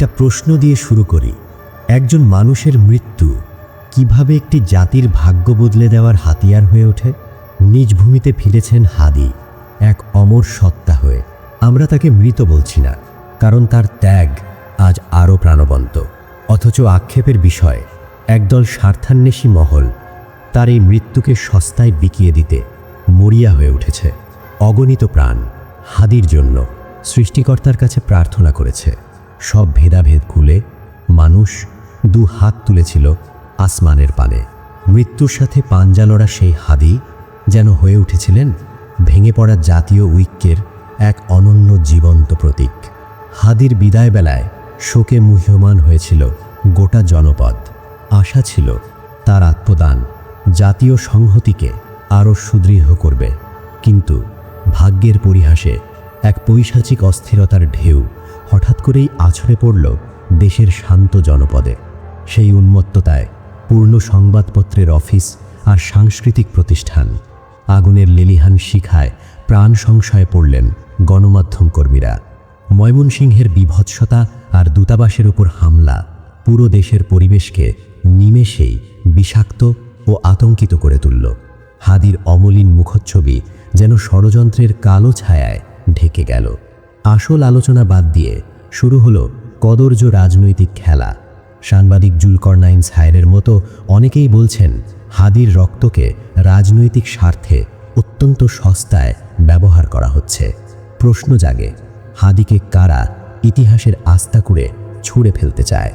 একটা প্রশ্ন দিয়ে শুরু করি। একজন মানুষের মৃত্যু কীভাবে একটি জাতির ভাগ্য বদলে দেওয়ার হাতিয়ার হয়ে ওঠে? নিজ ভূমিতে ফিরেছেন হাদি, এক অমর সত্তা হয়ে। আমরা তাকে মৃত বলছি না, কারণ তার ত্যাগ আজ আরও প্রাণবন্ত। অথচ আক্ষেপের বিষয়, একদল স্বার্থান্বেষী মহল তার এই মৃত্যুকে সস্তায় বিকিয়ে দিতে মরিয়া হয়ে উঠেছে। অগণিত প্রাণ হাদির জন্য সৃষ্টিকর্তার কাছে প্রার্থনা করেছে। সব ভেদাভেদ খুলে মানুষ দু হাত তুলেছিল আসমানের পানে। মৃত্যুর সাথে পাঞ্জালরা সেই হাদি যেন হয়ে উঠেছিলেন ভেঙে পড়া জাতীয় ঐক্যের এক অনন্য জীবন্ত প্রতীক। হাদির বিদায় বেলায় শোকে মুহ্যমান হয়েছিল গোটা জনপদ। আশা ছিল তার আত্মদান জাতীয় সংহতিকে আরও সুদৃঢ় করবে। কিন্তু ভাগ্যের পরিহাসে এক পৈশাচিক অস্থিরতার ঢেউ হঠাৎ করেই আছড়ে পড়ল দেশের শান্ত জনপদে। সেই উন্মত্ততায় পূর্ণ সংবাদপত্রের অফিস আর সাংস্কৃতিক প্রতিষ্ঠান। আগুনের লেলিহান শিখায় প্রাণ সংশয়ে পড়লেন গণমাধ্যম কর্মীরা। ময়মনসিংহের বিভৎসতা আর দূতাবাসের উপর হামলা পুরো দেশের পরিবেশকে নিমেষেই বিষাক্ত ও আতঙ্কিত করে তুলল। হাদির অমলিন মুখচ্ছবি যেন ষড়যন্ত্রের কালো ছায়ায় ঢেকে গেল। আসল আলোচনা বাদ দিয়ে শুরু হলো কদর্য রাজনৈতিক খেলা। সাংবাদিক জুলকরনাইন সায়ের মতো অনেকেই বলছেন, হাদির রক্তকে রাজনৈতিক স্বার্থে অত্যন্ত সস্তায় ব্যবহার করা হচ্ছে। প্রশ্ন জাগে, হাদিকে কারা ইতিহাসের আস্থা করে ছুঁড়ে ফেলতে চায়?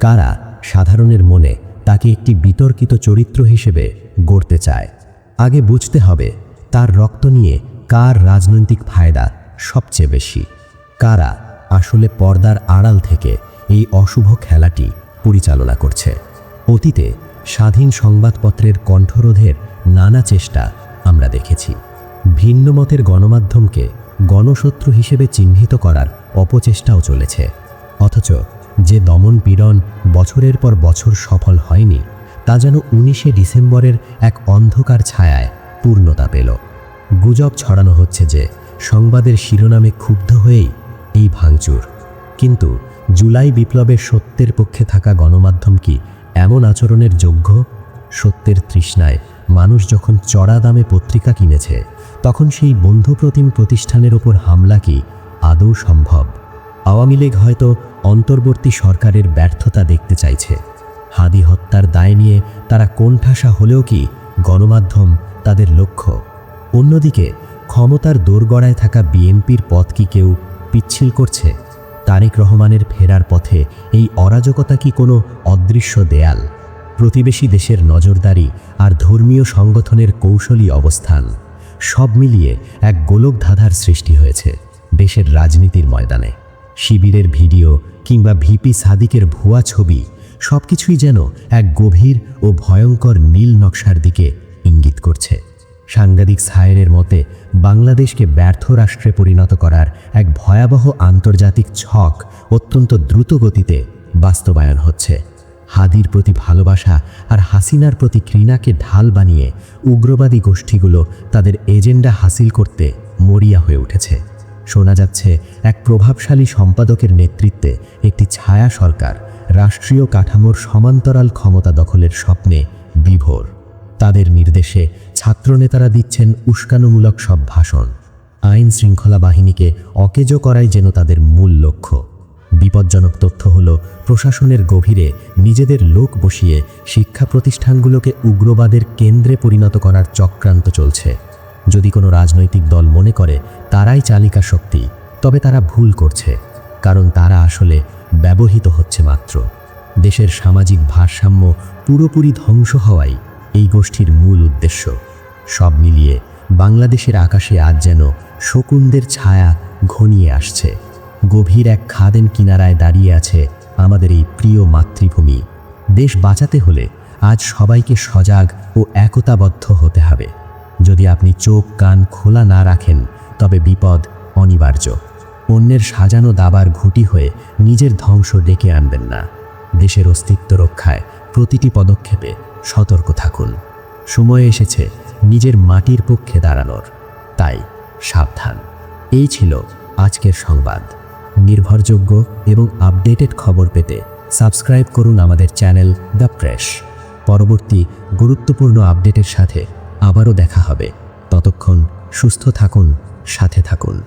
কারা সাধারণের মনে তাকে একটি বিতর্কিত চরিত্র হিসেবে গড়তে চায়? আগে বুঝতে হবে, তার রক্ত নিয়ে কার রাজনৈতিক ফায়দা সবচেয়ে বেশি। কারা আসলে পর্দার আড়াল থেকে এই অশুভ খেলাটি পরিচালনা করছে? অতীতে স্বাধীন সংবাদপত্রের কণ্ঠরোধের নানা চেষ্টা আমরা দেখেছি। ভিন্ন মতের গণমাধ্যমকে গণশত্রু হিসেবে চিহ্নিত করার অপচেষ্টাও চলেছে। অথচ যে দমন পীড়ন বছরের পর বছর সফল হয়নি, তা যেন উনিশে ডিসেম্বরের এক অন্ধকার ছায়ায় পূর্ণতা পেল। গুজব ছড়ানো হচ্ছে যে সংবাদের শিরোনামে ক্ষুব্ধ হয়েই এই ভাঙচুর। কিন্তু জুলাই বিপ্লবের সত্যের পক্ষে থাকা গণমাধ্যম কি এমন আচরণের যোগ্য? সত্যের তৃষ্ণায় মানুষ যখন চড়া দামে পত্রিকা কিনেছে, তখন সেই বন্ধুপ্রতিম প্রতিষ্ঠানের ওপর হামলা কি আদৌ সম্ভব? আওয়ামী লীগ হয়তো অন্তর্বর্তী সরকারের ব্যর্থতা দেখতে চাইছে। হাদি হত্যার দায় নিয়ে তারা কোণঠাসা হলেও কি গণমাধ্যম তাদের লক্ষ্য? অন্যদিকে ক্ষমতার দোরগড়ায় থাকা বিএনপির পথ কি কেউ পিচ্ছিল করছে? তারেক রহমানের ফেরার পথে এই অরাজকতা কি কোনো অদৃশ্য দেয়াল? প্রতিবেশী দেশের নজরদারি আর ধর্মীয় সংগঠনের কৌশলী অবস্থান, সব মিলিয়ে এক গোলকধাঁধার সৃষ্টি হয়েছে দেশের রাজনীতির ময়দানে। শিবিরের ভিডিও কিংবা ভিপি সাদিকের ভুয়া ছবি, সবকিছুই যেন এক গভীর ও ভয়ঙ্কর নীল নকশার দিকে ইঙ্গিত করছে। সাংবাদিক সায়েরের মতে, বাংলাদেশকে ব্যর্থ রাষ্ট্রে পরিণত করার এক ভয়াবহ আন্তর্জাতিক ছক অত্যন্ত দ্রুত গতিতে বাস্তবায়ন হচ্ছে। হাদির প্রতি ভালোবাসা আর হাসিনার প্রতি ঘৃণাকে ঢাল বানিয়ে উগ্রবাদী গোষ্ঠীগুলো তাদের এজেন্ডা হাসিল করতে মরিয়া হয়ে উঠেছে। শোনা যাচ্ছে, এক প্রভাবশালী সম্পাদকের নেতৃত্বে একটি ছায়া সরকার রাষ্ট্রীয় কাঠামোর সমান্তরাল ক্ষমতা দখলের স্বপ্নে বিভোর। তাদের নির্দেশে ছাত্রনেতারা দিচ্ছেন উস্কানোমূলক সব ভাষণ। আইন শৃঙ্খলা বাহিনীকে অকেজো করাই যেন তাদের মূল লক্ষ্য। বিপজ্জনক তথ্য হল, প্রশাসনের গভীরে নিজেদের লোক বসিয়ে শিক্ষা প্রতিষ্ঠানগুলোকে উগ্রবাদের কেন্দ্রে পরিণত করার চক্রান্ত চলছে। যদি কোনো রাজনৈতিক দল মনে করে, তারাই চালিকা শক্তি, তবে তারা ভুল করছে, কারণ তারা আসলে ব্যবহৃত হচ্ছে মাত্র। দেশের সামাজিক ভারসাম্য পুরোপুরি ধ্বংস হওয়াই এই গোষ্ঠীর মূল উদ্দেশ্য সব মিলিয়ে বাংলাদেশের আকাশে আজ যেন শকুনদের ছায়া ঘনিয়ে আসছে। গভীর এক খাদেন কিনারায় দাঁড়িয়ে আছে আমাদের এই প্রিয় মাতৃভূমি। দেশ বাঁচাতে হলে আজ সবাইকে সজাগ ও একতাবদ্ধ হতে হবে। যদি আপনি চোখ কান খোলা না রাখেন, তবে বিপদ অনিবার্য। অন্যের সাজানো দাবার ঘুটি হয়ে নিজের ধ্বংস ডেকে আনবেন না। দেশের অস্তিত্ব রক্ষায় প্রতিটি পদক্ষেপে সতর্ক থাকুন। সময় এসেছে নিজের মাটির পক্ষে দাঁড়ানোর। তাই সাবধান। এই ছিল আজকের সংবাদ। নির্ভরযোগ্য এবং আপডেটেড খবর পেতে সাবস্ক্রাইব করুন আমাদের চ্যানেল দ্য প্রেস। পরবর্তী গুরুত্বপূর্ণ আপডেটের সাথে আবারও দেখা হবে। ততক্ষণ সুস্থ থাকুন, সাথে থাকুন।